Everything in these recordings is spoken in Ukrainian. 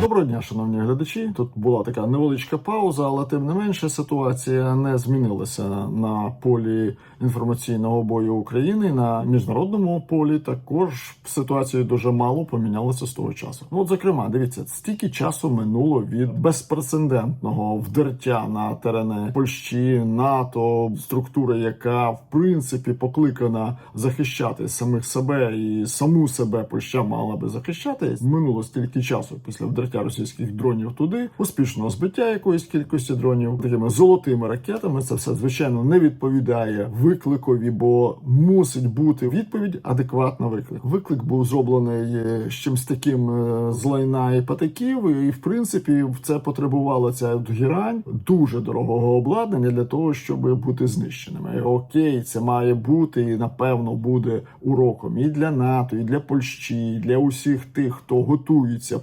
Доброго дня, шановні глядачі. Тут була така невеличка пауза, але тим не менше ситуація не змінилася на полі інформаційного бою України. На міжнародному полі також ситуація дуже мало помінялася з того часу. Ну, от, зокрема, дивіться, стільки часу минуло від безпрецедентного вдертя на терени Польщі, НАТО, структури, яка в принципі покликана захищати самих себе і саму себе Польща мала би захищати. Минуло стільки часу після вдертя російських дронів туди, успішного збиття якоїсь кількості дронів, такими золотими ракетами. Це все звичайно не відповідає викликові, бо мусить бути відповідь адекватна виклик. Виклик був зроблений е, з чимсь таким е, з лайна і патиків, і в принципі це потребувала ця гірань дуже дорогого обладнання для того, щоб бути знищеними. Окей, це має бути і напевно буде уроком і для НАТО, і для Польщі, і для усіх тих, хто готується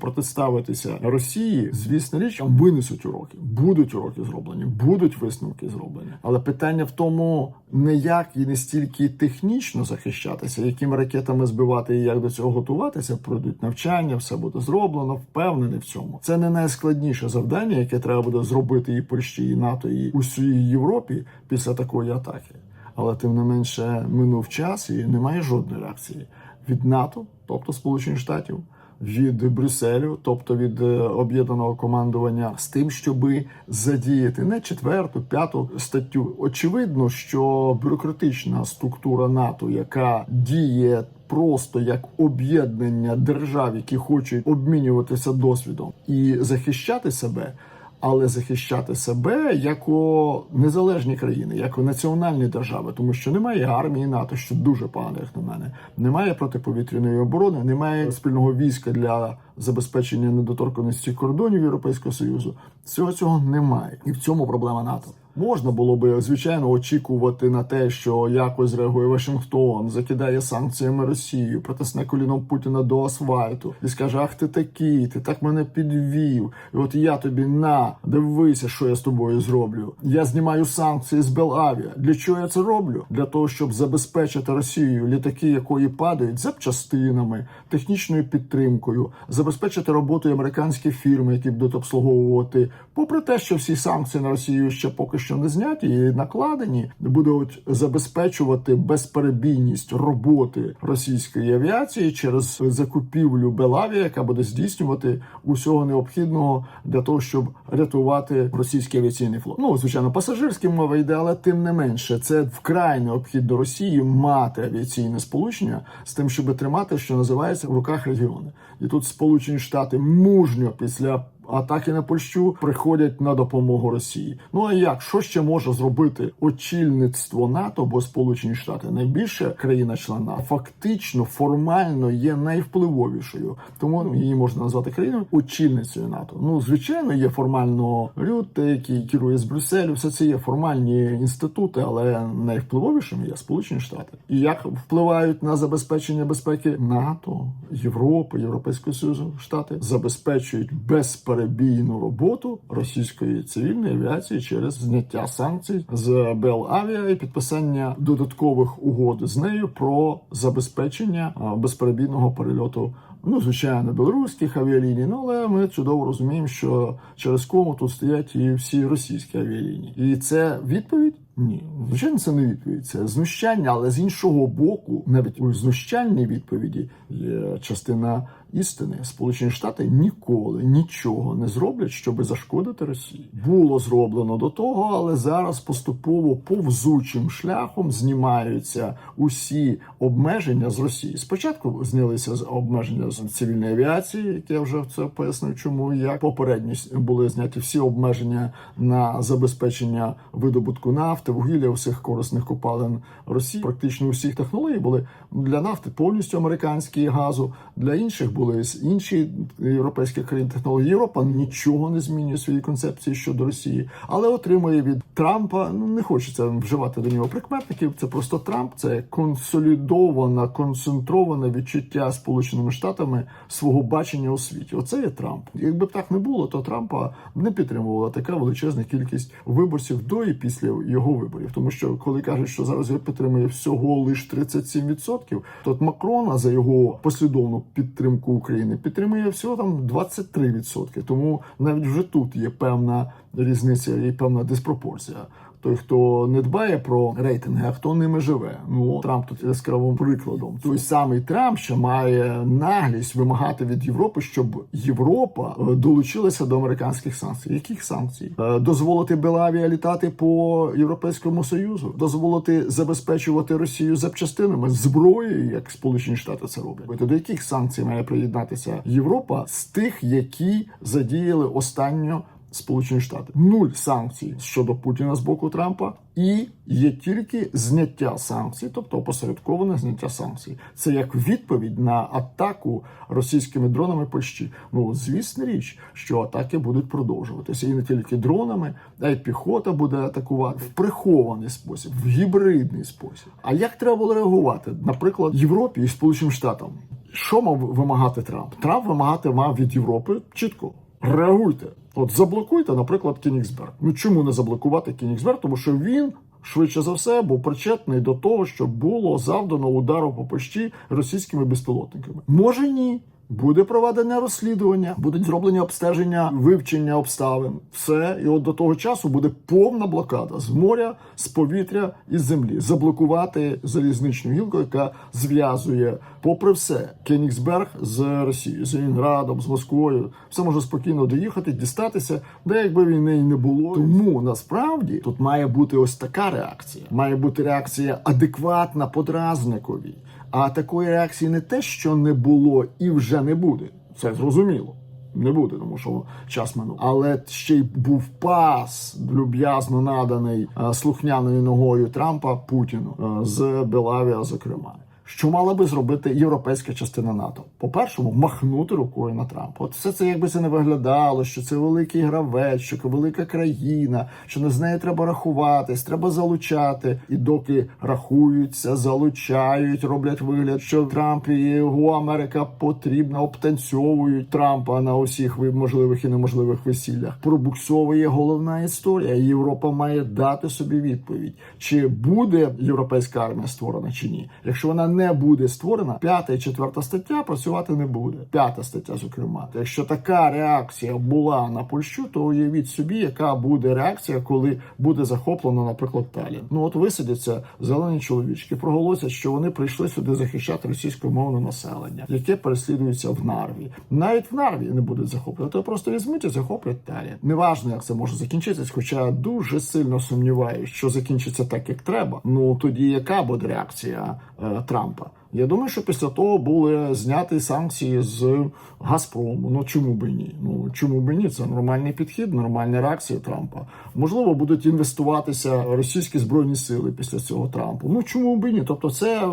протиставитися Росії. Звісно, річ винесуть уроки, будуть уроки зроблені, будуть висновки зроблені. Але питання в тому, не як і не стільки технічно захищатися, якими ракетами збивати і як до цього готуватися, пройдуть навчання, все буде зроблено. Впевнений в цьому. Це не найскладніше завдання, яке треба буде зробити і Польщі, і НАТО, і усій Європі після такої атаки. Але тим не менше минув час і немає жодної реакції від НАТО, тобто Сполучених Штатів, від Брюсселю, тобто від е, об'єднаного командування, з тим, щоби задіяти не четверту, п'яту статтю. Очевидно, що бюрократична структура НАТО, яка діє. Просто як об'єднання держав, які хочуть обмінюватися досвідом і захищати себе, але захищати себе як незалежні країни, як національні держави, тому що немає армії НАТО, що дуже погано, як на мене. Немає протиповітряної оборони, немає спільного війська для забезпечення недоторканості кордонів Європейського союзу. Всього цього немає, і в цьому проблема НАТО. Можна було би звичайно очікувати на те, що якось реагує Вашингтон, закидає санкціями Росію, притисне коліном Путіна до асфальту і скаже: Ах, ти такий, ти так мене підвів. І от я тобі на дивися, що я з тобою зроблю. Я знімаю санкції з Белавія. Для чого я це роблю? Для того, щоб забезпечити Росію літаки, якої падають запчастинами, технічною підтримкою, забезпечити роботу американських фірм, які будуть обслуговувати, попри те, що всі санкції на Росію ще поки що не зняті і накладені, будуть забезпечувати безперебійність роботи російської авіації через закупівлю Белавія, яка буде здійснювати усього необхідного для того, щоб рятувати російський авіаційний флот. Ну звичайно, пасажирські мова йде, але тим не менше, це вкрай необхідно Росії мати авіаційне сполучення з тим, щоб тримати, що називається в руках регіони. І тут Сполучені Штати мужньо після атаки на Польщу приходять на допомогу Росії. Ну а як що ще може зробити очільництво НАТО або Сполучені Штати? Найбільша країна-член НАТО фактично формально є найвпливовішою, тому її можна назвати країною очільницею НАТО. Ну звичайно, є формально Рютте, який керує з Брюсселю. Все це є формальні інститути, але найвпливовішими є Сполучені Штати. І як впливають на забезпечення безпеки НАТО, Європи, Європейського Союзу Штати забезпечують безперечно безперебійну роботу російської цивільної авіації через зняття санкцій з Белавіа і підписання додаткових угод з нею про забезпечення безперебійного перельоту. Ну, звичайно, білоруських авіаліній, ну але ми чудово розуміємо, що через кому тут стоять і всі російські авіалінії, і це відповідь. Ні, звичайно, це не відповідь, це знущання, але з іншого боку, навіть у знущальній відповіді є частина істини. Сполучені Штати ніколи нічого не зроблять, щоб зашкодити Росії. Було зроблено до того, але зараз поступово повзучим шляхом знімаються усі обмеження з Росії. Спочатку знялися з обмеження з цивільної авіації, як я вже це пояснив, чому як попередньо були зняті всі обмеження на забезпечення видобутку нафти, вугілля, усіх корисних копалин Росії. Практично усіх технологій були для нафти повністю американські газу, для інших були інші європейські країни технології. Європа нічого не змінює свої концепції щодо Росії, але отримує від Трампа. Ну не хочеться вживати до нього прикметників. Це просто Трамп, це консолідована, концентроване відчуття Сполученими Штатами свого бачення у світі. Оце є Трамп. Якби так не було, то Трампа не підтримувала така величезна кількість виборців до і після його виборів. Тому що коли кажуть, що зараз його підтримує всього лише 37%, то от Макрона за його послідовну підтримку підтримку України підтримує всього там 23%. Тому навіть вже тут є певна різниця і певна диспропорція. Той, хто не дбає про рейтинги, а хто ними живе. Ну Трамп тут яскравим прикладом. Той самий Трамп ще має наглість вимагати від Європи, щоб Європа е, долучилася до американських санкцій. Яких санкцій? Е, Дозволити Белавія літати по європейському союзу, дозволити забезпечувати Росію запчастинами зброєю, як Сполучені Штати це роблять. До яких санкцій має приєднатися Європа з тих, які задіяли останньо Сполучені Штати нуль санкцій щодо Путіна з боку Трампа, і є тільки зняття санкцій, тобто опосередковане зняття санкцій. Це як відповідь на атаку російськими дронами Польщі. Ну звісна річ, що атаки будуть продовжуватися і не тільки дронами, а й піхота буде атакувати в прихований спосіб, в гібридний спосіб. А як треба було реагувати, наприклад, Європі і Сполученим Штатам? Що мав вимагати Трамп? Трамп вимагати мав від Європи чітко. Реагуйте. От заблокуйте, наприклад, Кінігсберг. Ну чому не заблокувати Кінігсберг? Тому що він швидше за все був причетний до того, що було завдано удару по пощі російськими безпілотниками. Може ні. Буде проведене розслідування, будуть зроблені обстеження, вивчення обставин. Все, і от до того часу буде повна блокада з моря, з повітря і з землі. Заблокувати залізничну гілку, яка зв'язує, попри все, Кенігсберг з Росією, з Ленінградом, з Москвою. Все може спокійно доїхати, дістатися, де якби війни і не було. Тому насправді тут має бути ось така реакція. Має бути реакція адекватна подразникові. А такої реакції не те, що не було і вже не буде. Це зрозуміло. Не буде, тому що час минув. Але ще й був пас люб'язно наданий е, слухняною ногою Трампа Путіну е, з Белавія, зокрема. Що мала би зробити європейська частина НАТО? По-першому, махнути рукою на Трампа. От все це якби це не виглядало, що це великий гравець, що велика країна, що не з нею треба рахуватись, треба залучати. І доки рахуються, залучають, роблять вигляд, що Трамп і його Америка потрібна, обтанцьовують Трампа на усіх можливих і неможливих весіллях. Пробуксовує головна історія. Європа має дати собі відповідь, чи буде європейська армія створена чи ні. Якщо вона не буде створена, п'ята і четверта стаття працювати не буде. П'ята стаття, зокрема, якщо така реакція була на Польщу, то уявіть собі, яка буде реакція, коли буде захоплено, наприклад, Талін. Ну от висадяться зелені чоловічки, проголосять, що вони прийшли сюди захищати російськомовне населення, яке переслідується в Нарві. Навіть в Нарві не будуть захоплювати, просто візьмуть і захоплять Талін. Неважно, як це може закінчитись, хоча дуже сильно сумніваюся, що закінчиться так, як треба. Ну тоді яка буде реакція е, Трампа? Я думаю, що після того були зняті санкції з Газпрому. Ну чому би ні? Ну чому би ні? Це нормальний підхід, нормальна реакція Трампа. Можливо, будуть інвестуватися російські збройні сили після цього Трампу. Ну чому би ні? Тобто, це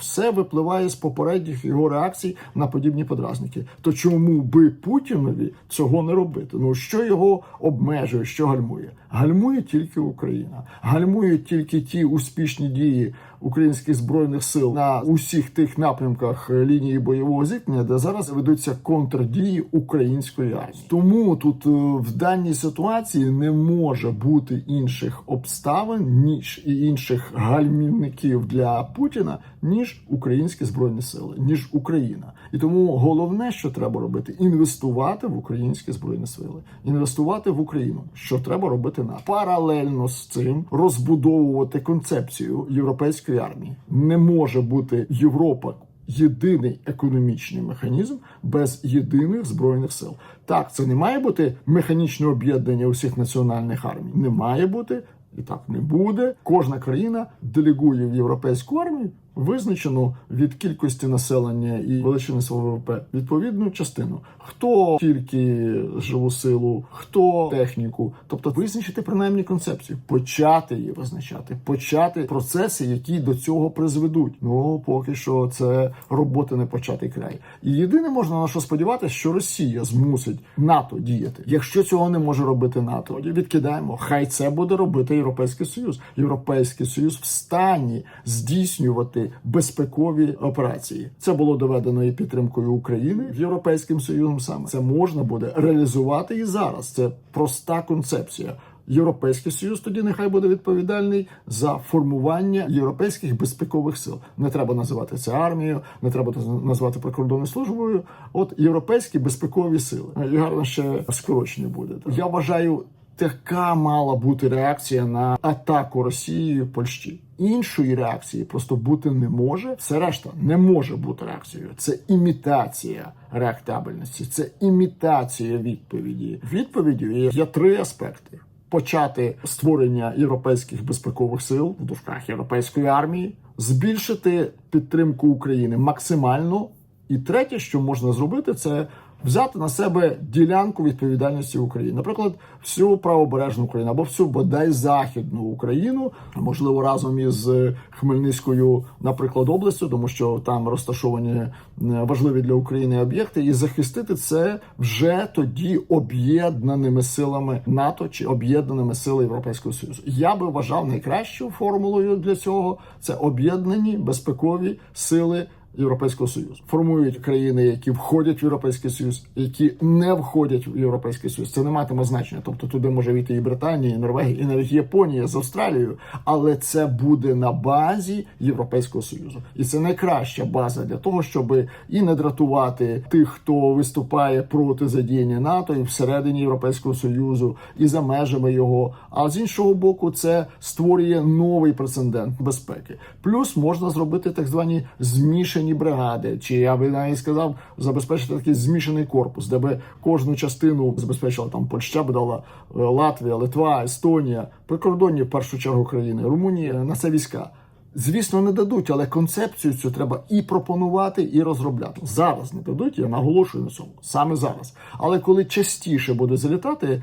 все випливає з попередніх його реакцій на подібні подразники. То чому би Путінові цього не робити? Ну що його обмежує, що гальмує? Гальмує тільки Україна, гальмують тільки ті успішні дії українських збройних сил на усіх тих напрямках е, лінії бойового зіткнення, де зараз ведуться контрдії української армії. Тому тут е, в даній ситуації не може бути інших обставин ніж і інших гальмівників для Путіна, ніж українські збройні сили, ніж Україна. І тому головне, що треба робити, інвестувати в українські збройні сили, інвестувати в Україну, що треба робити нам паралельно з цим розбудовувати концепцію європейської армії. Не може бути Європа. Єдиний економічний механізм без єдиних збройних сил. Так, це не має бути механічне об'єднання усіх національних армій. Не має бути і так не буде. Кожна країна делегує в європейську армію визначену від кількості населення і величини свого ВВП відповідну частину. Хто тільки живу силу, хто техніку, тобто визначити принаймні концепцію, почати її визначати, почати процеси, які до цього призведуть. Ну поки що це роботи не початий край. І єдине можна на що сподіватися, що Росія змусить НАТО діяти. Якщо цього не може робити НАТО, відкидаємо. Хай це буде робити Європейський Союз. Європейський Союз в стані здійснювати безпекові операції. Це було доведено і підтримкою України Європейським Союзом. Саме це можна буде реалізувати і зараз. Це проста концепція. Європейський Союз тоді нехай буде відповідальний за формування європейських безпекових сил. Не треба називати це армією, не треба називати прикордонною службою. От європейські безпекові сили. І гарно ще скорочення буде. Я вважаю, така мала бути реакція на атаку Росії Польщі. Іншої реакції просто бути не може. Все решта не може бути реакцією. Це імітація реактабельності, це імітація відповіді. Відповіддю є, є три аспекти: почати створення європейських безпекових сил в дужках європейської армії, збільшити підтримку України максимально. І третє, що можна зробити, це взяти на себе ділянку відповідальності України, наприклад, всю правобережну Україну або всю бодай західну Україну, можливо, разом із Хмельницькою, наприклад, областю, тому що там розташовані е, важливі для України об'єкти, і захистити це вже тоді об'єднаними силами НАТО чи об'єднаними силами Європейського Союзу. Я би вважав найкращою формулою для цього це об'єднані безпекові сили. Європейського союзу формують країни, які входять в європейський союз, які не входять в європейський союз. Це не матиме значення. Тобто туди може війти і Британія, і Норвегія, і навіть Японія з Австралією, але це буде на базі Європейського союзу, і це найкраща база для того, щоб і не дратувати тих, хто виступає проти задіяння НАТО і всередині Європейського союзу, і за межами його. А з іншого боку, це створює новий прецедент безпеки. Плюс можна зробити так звані змішані бригади, чи я би навіть сказав, забезпечити такий змішаний корпус, де би кожну частину забезпечила там Польща, б е, Латвія, Литва, Естонія, прикордонні в першу чергу країни, Румунія на це війська. Звісно, не дадуть, але концепцію цю треба і пропонувати, і розробляти. Зараз не дадуть, я наголошую на цьому саме зараз. Але коли частіше буде залітати е,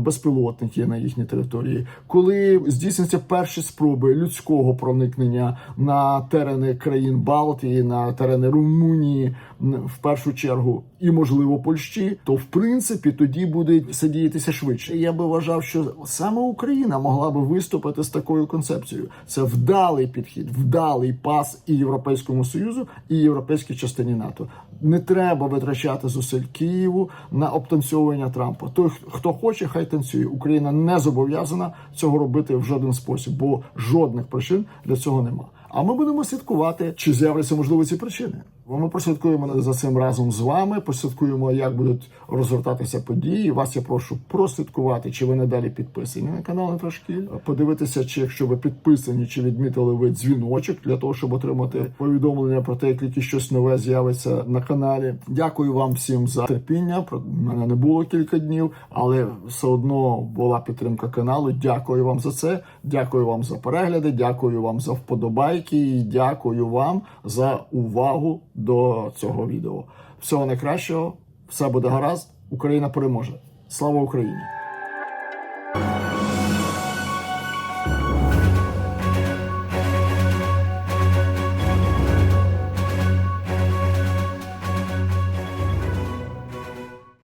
безпілотники на їхній території, коли здійсняться перші спроби людського проникнення на терени країн Балтії, на терени Румунії, в першу чергу, і можливо Польщі, то в принципі тоді буде все діятися швидше. Я би вважав, що саме Україна могла би виступити з такою концепцією. Це вдалий підхід, вдалий пас і Європейському Союзу, і європейській частині НАТО. Не треба витрачати зусиль Києву на обтанцьовування Трампа. Той, хто хоче, хай танцює. Україна не зобов'язана цього робити в жоден спосіб, бо жодних причин для цього нема. А ми будемо слідкувати, чи з'являться можливо ці причини. Бо Ми прослідкуємо за цим разом з вами. Прослідкуємо, як будуть розгортатися події. Вас я прошу прослідкувати, чи ви надалі підписані на канал Інфошкіль. Подивитися, чи якщо ви підписані, чи відмітили ви дзвіночок для того, щоб отримати повідомлення про те, як тільки щось нове з'явиться на каналі. Дякую вам всім за терпіння. Про мене не було кілька днів, але все одно була підтримка каналу. Дякую вам за це. Дякую вам за перегляди. Дякую вам за вподобайки. І дякую вам за увагу до цього відео. Всього найкращого, все буде гаразд. Україна переможе. Слава Україні!